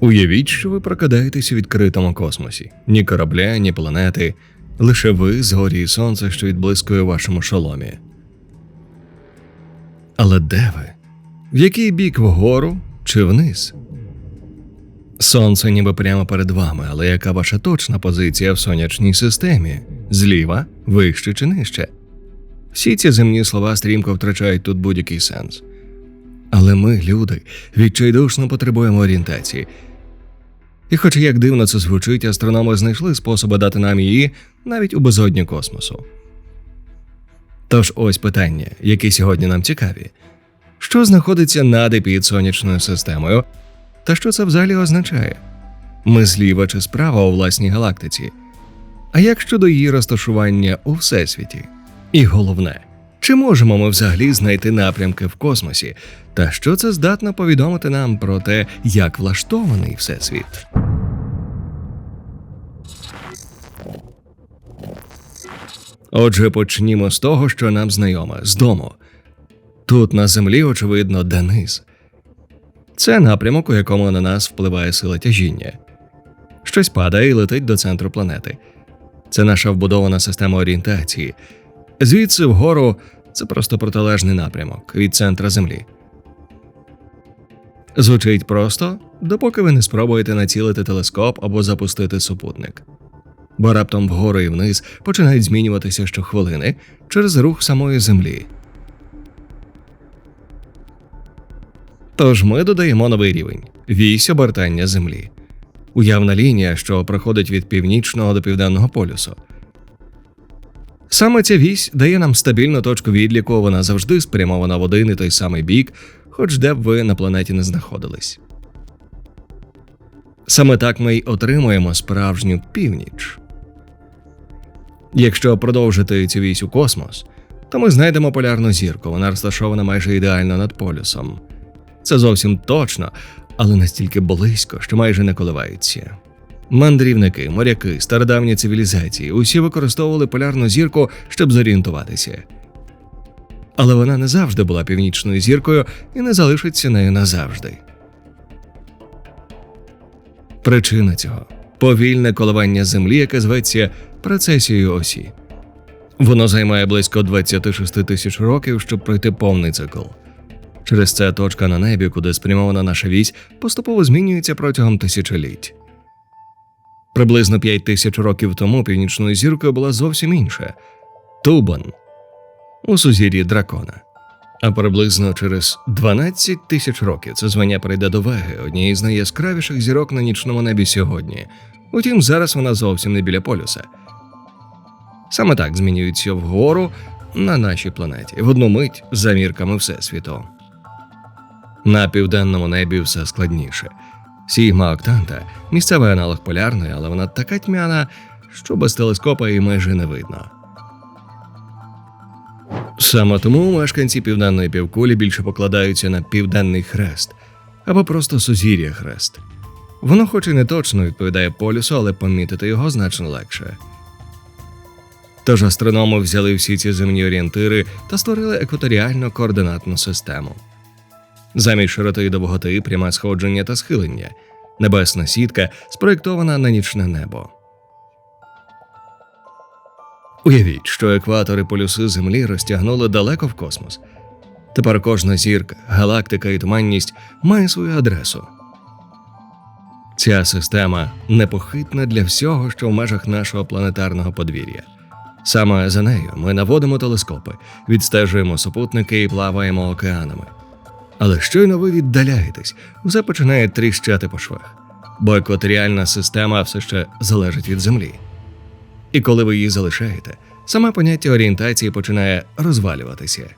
Уявіть, що ви прокидаєтесь у відкритому космосі. Ні корабля, ні планети, лише ви, зорі і сонце, що відблискує вашому шоломі. Але де ви? В який бік вгору чи вниз? Сонце ніби прямо перед вами, але яка ваша точна позиція в сонячній системі? Зліва, вище чи нижче? Всі ці земні слова стрімко втрачають тут будь-який сенс. Але ми, люди, відчайдушно потребуємо орієнтації. І хоч як дивно це звучить, астрономи знайшли способи дати нам її навіть у безодні космосу. Тож ось питання, які сьогодні нам цікаві: що знаходиться над під сонячною системою, та що це взагалі означає? Ми зліва чи справа у власній галактиці? А як щодо її розташування у всесвіті? І головне, чи можемо ми взагалі знайти напрямки в космосі, та що це здатно повідомити нам про те, як влаштований всесвіт? Отже, почнімо з того, що нам знайоме з дому. Тут на землі, очевидно, Денис. Це напрямок, у якому на нас впливає сила тяжіння. Щось падає і летить до центру планети. Це наша вбудована система орієнтації. Звідси вгору це просто протилежний напрямок від центра Землі. Звучить просто, допоки ви не спробуєте націлити телескоп або запустити супутник. Бо раптом вгору і вниз починають змінюватися щохвилини через рух самої Землі. Тож ми додаємо новий рівень вісь обертання Землі. Уявна лінія, що проходить від північного до південного полюсу. Саме ця вісь дає нам стабільну точку відліку, вона завжди спрямована в один і той самий бік, хоч де б ви на планеті не знаходились. Саме так ми й отримуємо справжню північ. Якщо продовжити цю вісь у космос, то ми знайдемо полярну зірку, вона розташована майже ідеально над полюсом. Це зовсім точно, але настільки близько, що майже не коливається. Мандрівники, моряки, стародавні цивілізації усі використовували полярну зірку, щоб зорієнтуватися. Але вона не завжди була північною зіркою і не залишиться нею назавжди. Причина цього повільне коливання Землі, яке зветься прецесією осі. Воно займає близько 26 тисяч років, щоб пройти повний цикл. Через це точка на небі, куди спрямована наша вісь, поступово змінюється протягом тисячоліть. Приблизно 5 тисяч років тому північною зіркою була зовсім інша Тубан у сузір'ї дракона. А приблизно через 12 тисяч років це звання прийде до Веги, однієї з найяскравіших зірок на нічному небі сьогодні. Утім, зараз вона зовсім не біля полюса. Саме так змінюється вгору на нашій планеті в одну мить за мірками Всесвіту. На південному небі все складніше. Сігма Октанта місцевий аналог полярної, але вона така тьмяна, що без телескопа її майже не видно. Саме тому мешканці південної півкулі більше покладаються на південний хрест або просто сузір'я хрест. Воно, хоч і не точно відповідає полюсу, але помітити його значно легше. Тож астрономи взяли всі ці земні орієнтири та створили екваторіальну координатну систему. Замість широти і довготи пряме сходження та схилення, небесна сітка спроєктована на нічне небо. Уявіть, що екватори полюси Землі розтягнули далеко в космос. Тепер кожна зірка, галактика і туманність має свою адресу. Ця система непохитна для всього, що в межах нашого планетарного подвір'я. Саме за нею ми наводимо телескопи, відстежуємо супутники і плаваємо океанами. Але щойно ви віддаляєтесь, все починає тріщати по швах, бо екваторіальна система все ще залежить від Землі. І коли ви її залишаєте, саме поняття орієнтації починає розвалюватися.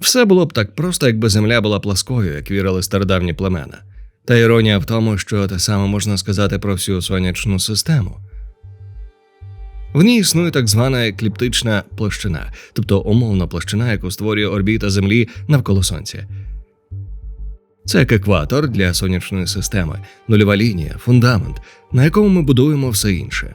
Все було б так просто, якби земля була пласкою, як вірили стародавні племена. Та іронія в тому, що те саме можна сказати про всю сонячну систему. В ній існує так звана екліптична площина, тобто умовна площина, яку створює орбіта Землі навколо Сонця. Це як екватор для сонячної системи, нульова лінія, фундамент, на якому ми будуємо все інше.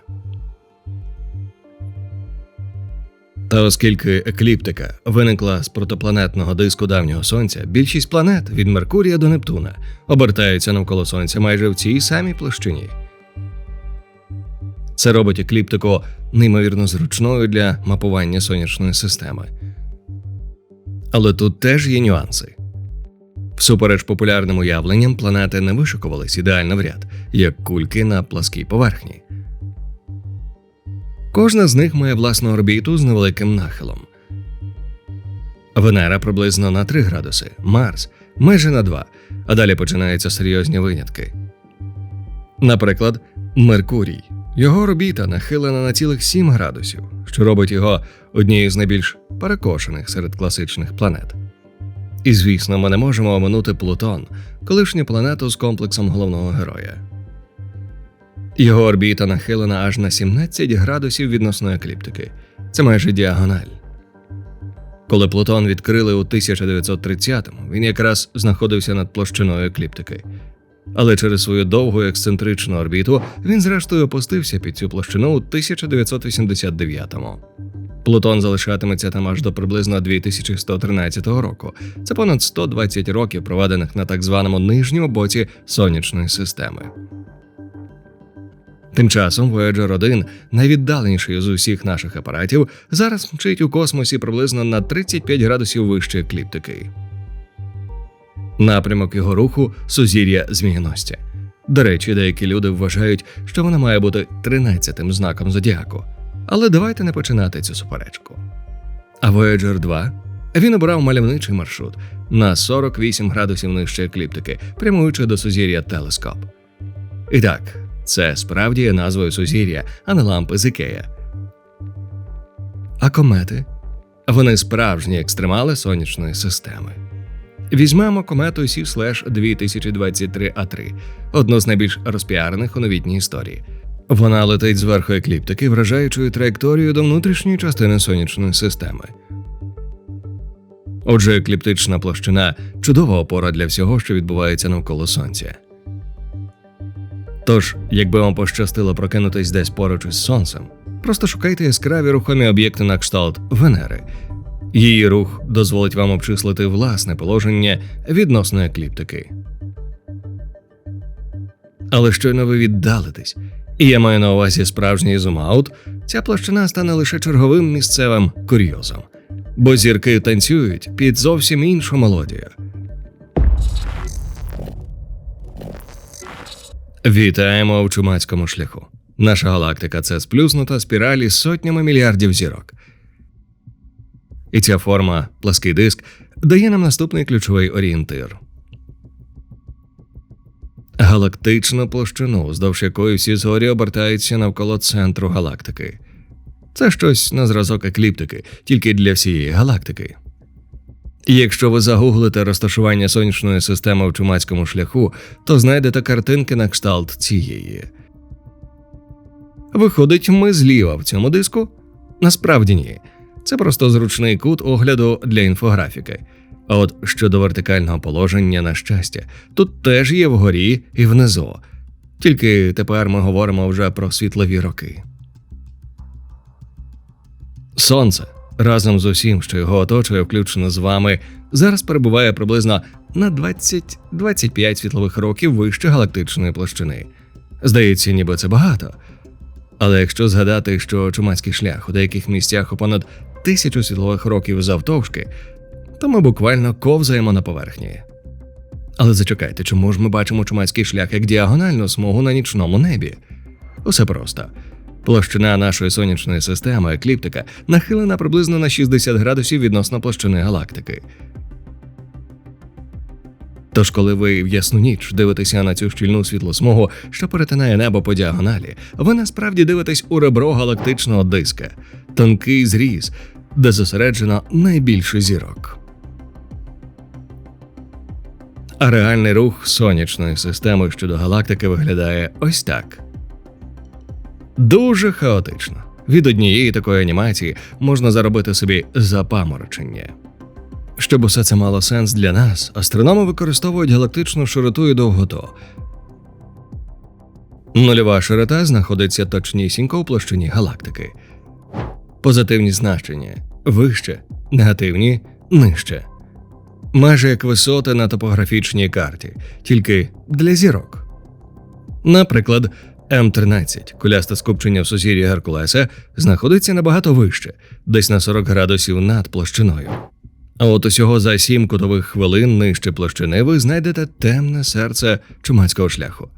Та оскільки екліптика виникла з протопланетного диску давнього сонця, більшість планет від Меркурія до Нептуна обертаються навколо сонця майже в цій самій площині. Це робить екліптику неймовірно зручною для мапування сонячної системи. Але тут теж є нюанси. Всупереч популярним уявленням, планети не вишикувались ідеально в ряд, як кульки на пласкій поверхні. Кожна з них має власну орбіту з невеликим нахилом. Венера приблизно на 3 градуси, Марс майже на 2, а далі починаються серйозні винятки. Наприклад, Меркурій. Його орбіта нахилена на цілих 7 градусів, що робить його однією з найбільш перекошених серед класичних планет. І звісно, ми не можемо оминути Плутон, колишню планету з комплексом головного героя. Його орбіта нахилена аж на 17 градусів відносної екліптики. Це майже діагональ. Коли Плутон відкрили у 1930-му, він якраз знаходився над площиною екліптики. Але через свою довгу ексцентричну орбіту він зрештою опустився під цю площину у 1989-му. Плутон залишатиметься там аж до приблизно 2113 року. Це понад 120 років, проведених на так званому нижньому боці сонячної системи. Тим часом Voyager 1, найвіддаленіший з усіх наших апаратів, зараз мчить у космосі приблизно на 35 градусів вище екліптики. Напрямок його руху сузір'я зміїностя. До речі, деякі люди вважають, що вона має бути 13-тим знаком зодіаку. Але давайте не починати цю суперечку. А Voyager 2 він обрав мальовничий маршрут на 48 градусів нижче екліптики, прямуючи до сузір'я Телескоп. І так, це справді є назвою сузір'я, а не лампи з Ікея. А комети вони справжні екстремали сонячної системи. Візьмемо комету Сі-Слеш 2023 А3, одну з найбільш розпіарених у новітній історії. Вона летить зверху екліптики, вражаючою траєкторією до внутрішньої частини сонячної системи. Отже, екліптична площина чудова опора для всього, що відбувається навколо сонця. Тож, якби вам пощастило прокинутись десь поруч із сонцем, просто шукайте яскраві рухомі об'єкти на кшталт Венери. Її рух дозволить вам обчислити власне положення відносно екліптики. Але щойно ви віддалитесь, і я маю на увазі справжній зум-аут, ця площина стане лише черговим місцевим курйозом, бо зірки танцюють під зовсім іншу мелодію. Вітаємо в чумацькому шляху. Наша галактика це сплюснута спіраль із сотнями мільярдів зірок. І ця форма, плаский диск, дає нам наступний ключовий орієнтир. Галактичну площину, вздовж якої всі зорі обертаються навколо центру галактики. Це щось на зразок екліптики, тільки для всієї галактики. І якщо ви загуглите розташування сонячної системи в чумацькому шляху, то знайдете картинки на кшталт цієї. Виходить, ми зліва в цьому диску? Насправді ні. Це просто зручний кут огляду для інфографіки. А от щодо вертикального положення, на щастя, тут теж є вгорі і внизу. Тільки тепер ми говоримо вже про світлові роки. Сонце разом з усім, що його оточує, включно з вами, зараз перебуває приблизно на 20-25 світлових років вище галактичної площини. Здається, ніби це багато. Але якщо згадати, що чумацький шлях у деяких місцях у понад тисячу світлових років завтовшки, то ми буквально ковзаємо на поверхні. Але зачекайте, чому ж ми бачимо чумацький шлях як діагональну смугу на нічному небі? Усе просто. Площина нашої сонячної системи, екліптика, нахилена приблизно на 60 градусів відносно площини галактики. Тож, коли ви в ясну ніч дивитеся на цю щільну світлосмугу, що перетинає небо по діагоналі, ви насправді дивитесь у ребро галактичного диска, тонкий зріз, де зосереджено найбільше зірок. А реальний рух сонячної системи щодо галактики виглядає ось так. Дуже хаотично. Від однієї такої анімації можна заробити собі запаморочення. Щоб усе це мало сенс для нас, астрономи використовують галактичну широту і довготу. Нульова широта знаходиться точнісінько у площині галактики. позитивні значення, вище, негативні нижче. Майже як висоти на топографічній карті, тільки для зірок. Наприклад, М13, кулясте скупчення в сузір'ї Геркулеса, знаходиться набагато вище, десь на 40 градусів над площиною. А от усього за сім кутових хвилин нижче площини ви знайдете темне серце чумацького шляху,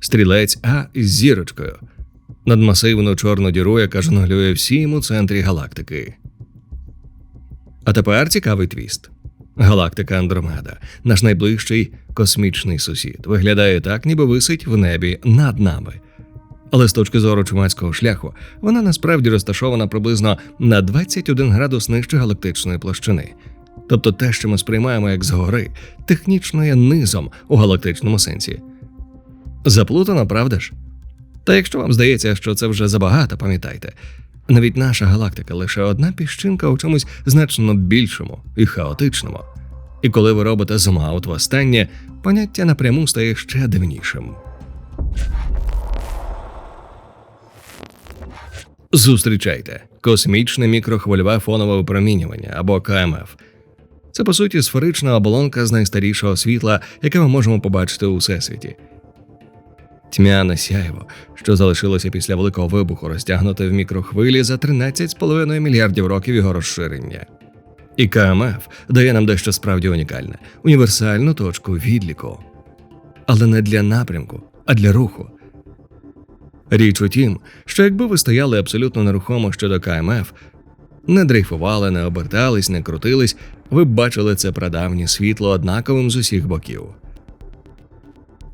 стрілець А із зірочкою, надмасивну чорну діру, яка жонглює всім у центрі галактики. А тепер цікавий твіст. Галактика Андромеда, наш найближчий космічний сусід, виглядає так, ніби висить в небі над нами. Але з точки зору чумацького шляху, вона насправді розташована приблизно на 21 градус нижче галактичної площини. Тобто те, що ми сприймаємо як згори, технічно є низом у галактичному сенсі. Заплутано, правда ж? Та якщо вам здається, що це вже забагато, пам'ятайте, навіть наша галактика лише одна піщинка у чомусь значно більшому і хаотичному. І коли ви робите зум-аут востаннє, поняття напряму стає ще дивнішим. Зустрічайте космічне мікрохвильове фонове випромінювання або КМФ. Це по суті сферична оболонка з найстарішого світла, яке ми можемо побачити у всесвіті. Тьмяне сяйво, що залишилося після великого вибуху, розтягнуте в мікрохвилі за 13,5 мільярдів років його розширення. І КМФ дає нам дещо справді унікальне універсальну точку відліку. Але не для напрямку, а для руху. Річ у тім, що якби ви стояли абсолютно нерухомо щодо КМФ, не дрейфували, не обертались, не крутились, ви б бачили це прадавнє світло однаковим з усіх боків.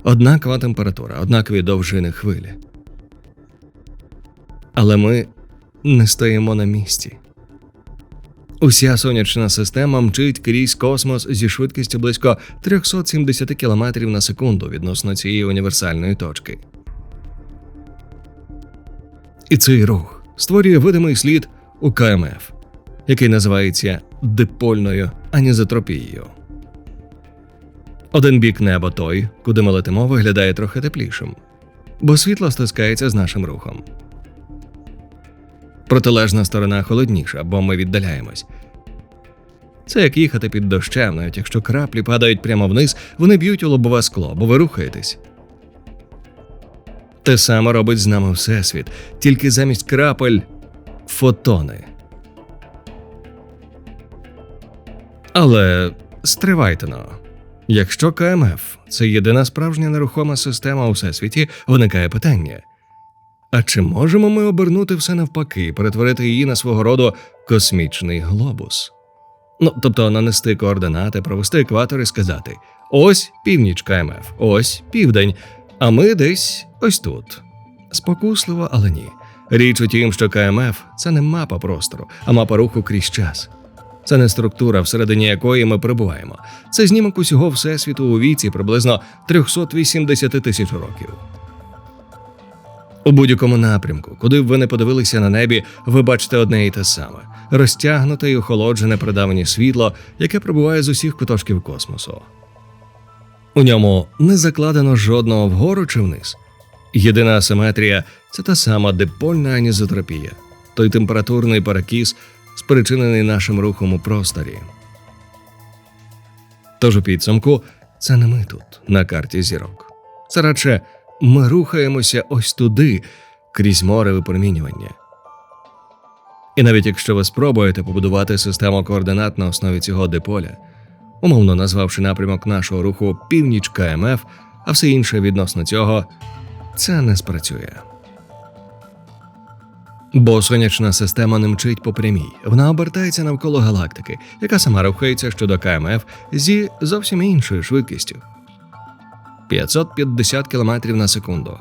Однакова температура, однакові довжини хвилі. Але ми не стоїмо на місці. Уся сонячна система мчить крізь космос зі швидкістю близько 370 км на секунду відносно цієї універсальної точки. І цей рух створює видимий слід у КМФ, який називається дипольною анізотропією. Один бік неба той, куди ми летимо, виглядає трохи теплішим, бо світло стискається з нашим рухом. Протилежна сторона холодніша, бо ми віддаляємось. Це як їхати під дощем, навіть якщо краплі падають прямо вниз, вони б'ють у лобове скло, бо ви рухаєтесь. Те саме робить з нами Всесвіт, тільки замість крапель фотони. Але стривайте но. Якщо КМФ це єдина справжня нерухома система у всесвіті, виникає питання. А чи можемо ми обернути все навпаки і перетворити її на свого роду космічний глобус? Ну, тобто нанести координати, провести екватор і сказати: ось північ КМФ, ось південь, а ми десь ось тут. Спокусливо, але ні. Річ у тім, що КМФ це не мапа простору, а мапа руху крізь час. Це не структура, всередині якої ми перебуваємо. Це знімок усього всесвіту у віці приблизно 380 тисяч років. У будь-якому напрямку, куди б ви не подивилися на небі, ви бачите одне і те саме розтягнуте і охолоджене прадавнє світло, яке прибуває з усіх куточків космосу. У ньому не закладено жодного вгору чи вниз. Єдина асиметрія це та сама дипольна анізотропія, той температурний перекіс, спричинений нашим рухом у просторі. Тож у підсумку це не ми тут, на карті зірок. Це радше ми рухаємося ось туди, крізь море випромінювання. І навіть якщо ви спробуєте побудувати систему координат на основі цього диполя, умовно назвавши напрямок нашого руху північ КМФ, а все інше відносно цього, це не спрацює. Бо сонячна система не мчить по прямій, вона обертається навколо галактики, яка сама рухається щодо КМФ зі зовсім іншою швидкістю 550 км на секунду.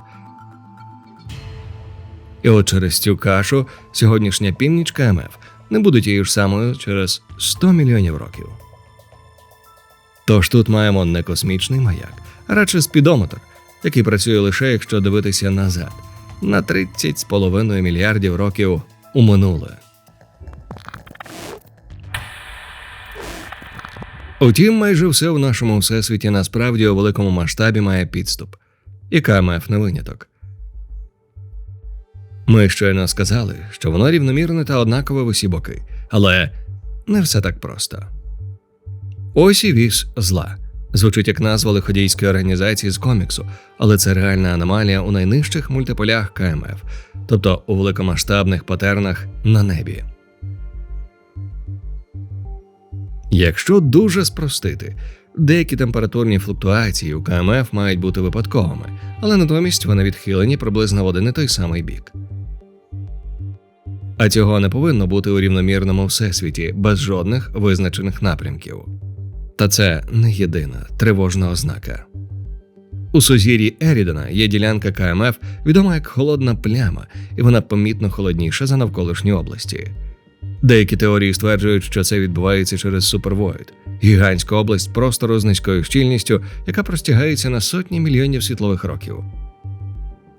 І от через цю кашу сьогоднішня північ КМФ не буде тією ж самою через 100 мільйонів років. Тож тут маємо не космічний маяк, а радше спідометр, який працює лише якщо дивитися назад на 30,5 мільярдів років у минуле. Утім, майже все в нашому всесвіті насправді у великому масштабі має підступ, і КМФ не виняток. Ми щойно сказали, що воно рівномірне та однакове в усі боки, але не все так просто. Ось і віж зла. Звучить як назва лиходійської організації з коміксу, але це реальна аномалія у найнижчих мультиполях КМФ, тобто у великомасштабних патернах на небі. Якщо дуже спростити, деякі температурні флуктуації у КМФ мають бути випадковими, але натомість вони відхилені приблизно в один і той самий бік. А цього не повинно бути у рівномірному всесвіті без жодних визначених напрямків. Та це не єдина тривожна ознака. У сузір'ї Ерідана є ділянка КМФ, відома як холодна пляма, і вона помітно холодніша за навколишні області. Деякі теорії стверджують, що це відбувається через супервоїд – гігантську область простору з низькою щільністю, яка простягається на сотні мільйонів світлових років.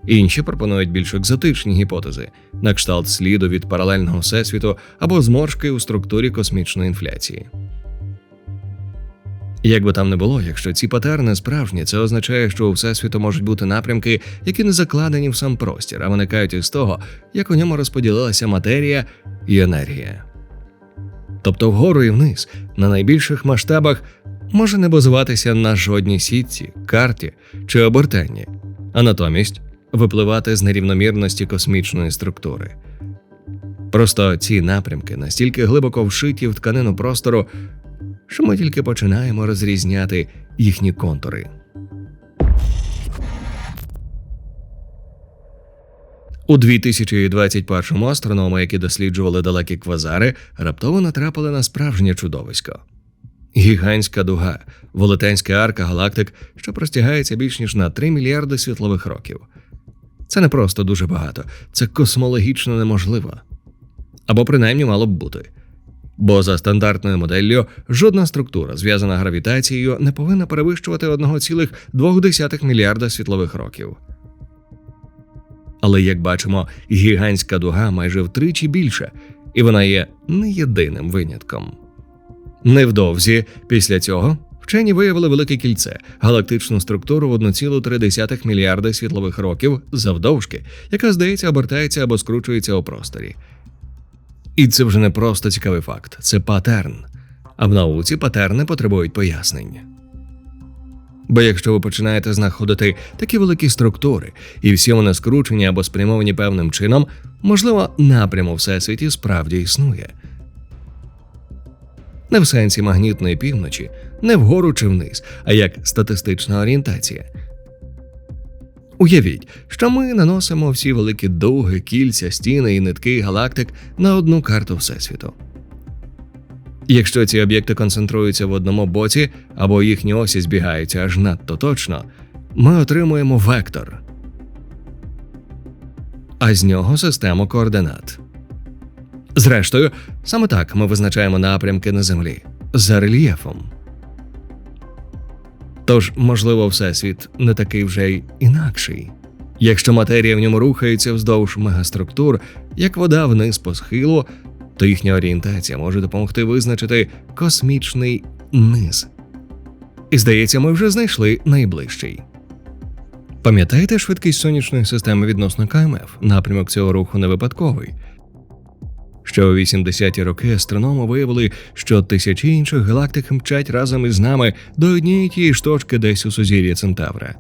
Інші пропонують більш екзотичні гіпотези, на кшталт сліду від паралельного всесвіту або зморшки у структурі космічної інфляції. Як би там не було, якщо ці патерни справжні, це означає, що у всесвіту можуть бути напрямки, які не закладені в сам простір, а виникають із того, як у ньому розподілилася матерія і енергія. Тобто вгору і вниз, на найбільших масштабах, може не базуватися на жодній сітці, карті чи обертанні, а натомість випливати з нерівномірності космічної структури. Просто ці напрямки настільки глибоко вшиті в тканину простору, що ми тільки починаємо розрізняти їхні контури. У 2021-му астрономи, які досліджували далекі квазари, раптово натрапили на справжнє чудовисько. Гігантська дуга, велетенська арка галактик, що простягається більш ніж на 3 мільярди світлових років. Це не просто дуже багато, це космологічно неможливо. Або принаймні мало б бути. Бо за стандартною моделлю жодна структура, зв'язана гравітацією, не повинна перевищувати 1,2 мільярда світлових років. Але як бачимо, гігантська дуга майже втричі більша, і вона є не єдиним винятком. Невдовзі після цього вчені виявили велике кільце, галактичну структуру в 1,3 мільярда світлових років завдовжки, яка, здається, обертається або скручується у просторі. І це вже не просто цікавий факт, це патерн. А в науці патерни потребують пояснень. Бо якщо ви починаєте знаходити такі великі структури, і всі вони скручені або спрямовані певним чином, можливо, напрям у всесвіті справді існує. Не в сенсі магнітної півночі, не вгору чи вниз, а як статистична орієнтація. Уявіть, що ми наносимо всі великі дуги, кільця, стіни і нитки галактик на одну карту Всесвіту. Якщо ці об'єкти концентруються в одному боці або їхні осі збігаються аж надто точно, ми отримуємо вектор, а з нього систему координат. Зрештою, саме так ми визначаємо напрямки на Землі за рельєфом. Тож, можливо, всесвіт не такий вже й інакший. Якщо матерія в ньому рухається вздовж мегаструктур, як вода вниз по схилу, то їхня орієнтація може допомогти визначити космічний низ. І здається, ми вже знайшли найближчий. Пам'ятаєте швидкість сонячної системи відносно КМФ? Напрямок цього руху не випадковий. Що у 80-ті роки астрономи виявили, що тисячі інших галактик мчать разом із нами до однієї тієї ж точки десь у сузір'ї Центавра.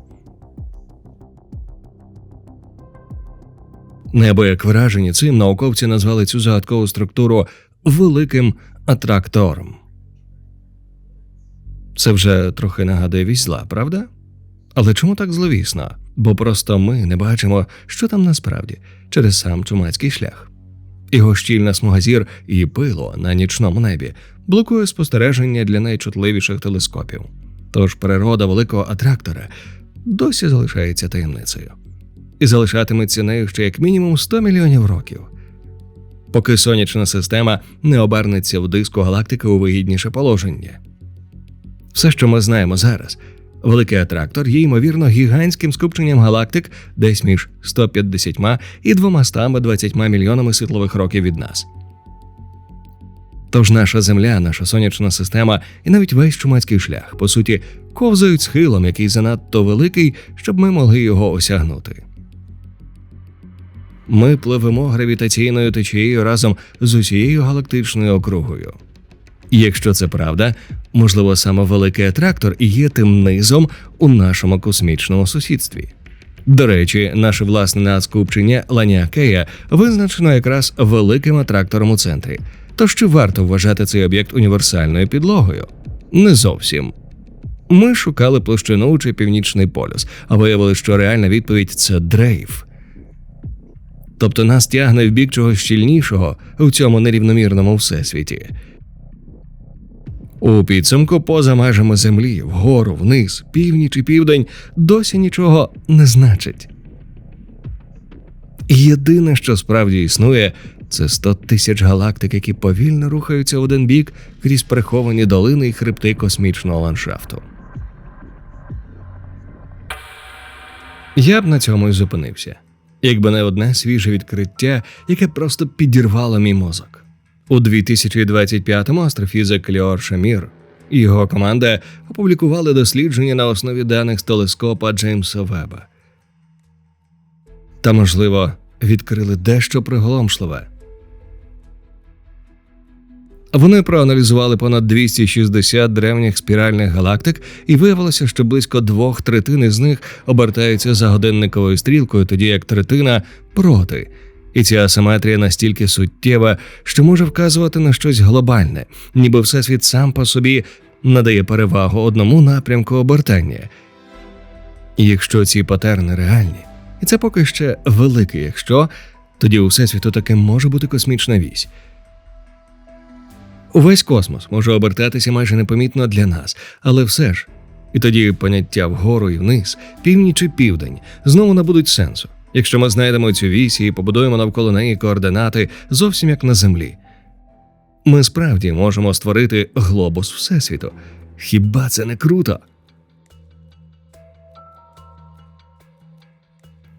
Неабияк вражені цим науковці назвали цю загадкову структуру великим атрактором. Це вже трохи нагадує візла, правда? Але чому так зловісно? Бо просто ми не бачимо, що там насправді через сам чумацький шлях. Його щільна смуга зір і пило на нічному небі блокує спостереження для найчутливіших телескопів. Тож природа великого атрактора досі залишається таємницею і залишатиметься нею ще як мінімум 100 мільйонів років, поки сонячна система не обернеться в диску галактики у вигідніше положення. Все, що ми знаємо зараз, великий атрактор є ймовірно гігантським скупченням галактик десь між 150 і 220 мільйонами світлових років від нас. Тож наша Земля, наша сонячна система і навіть весь чумацький шлях, по суті, ковзають схилом, який занадто великий, щоб ми могли його осягнути. Ми пливемо гравітаційною течією разом з усією галактичною округою. Якщо це правда, можливо, саме великий атрактор є тим низом у нашому космічному сусідстві. До речі, наше власне надскупчення Ланіакея визначено якраз великим атрактором у центрі. Тож чи варто вважати цей об'єкт універсальною підлогою? Не зовсім. Ми шукали площину чи північний полюс, а виявили, що реальна відповідь це дрейф. Тобто нас тягне в бік чогось щільнішого в цьому нерівномірному всесвіті. У підсумку поза межами землі, вгору, вниз, північ і південь досі нічого не значить. Єдине, що справді існує, це 100 тисяч галактик, які повільно рухаються в один бік крізь приховані долини і хребти космічного ландшафту. Я б на цьому й зупинився, якби не одне свіже відкриття, яке просто підірвало мій мозок. У 2025-му астрофізик Ліор Шамір і його команда опублікували дослідження на основі даних з телескопа Джеймса Веба. Та, можливо, відкрили дещо приголомшливе. Вони проаналізували понад 260 древніх спіральних галактик, і виявилося, що близько двох третин із них обертаються за годинниковою стрілкою, тоді як третина проти. І ця асиметрія настільки суттєва, що може вказувати на щось глобальне, ніби всесвіт сам по собі надає перевагу одному напрямку обертання. І якщо ці патерни реальні, і це поки ще велике, якщо тоді у всесвіту таки може бути космічна вісь. Увесь космос може обертатися майже непомітно для нас, але все ж. І тоді поняття вгору і вниз, північ і південь знову набудуть сенсу, якщо ми знайдемо цю вісь і побудуємо навколо неї координати зовсім як на землі. Ми справді можемо створити глобус Всесвіту. Хіба це не круто?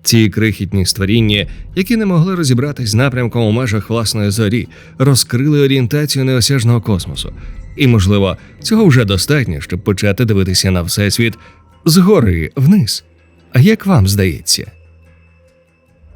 Ці крихітні створіння, які не могли розібратись з напрямком у межах власної зорі, розкрили орієнтацію неосяжного космосу. І, можливо, цього вже достатньо, щоб почати дивитися на всесвіт згори вниз. А як вам здається?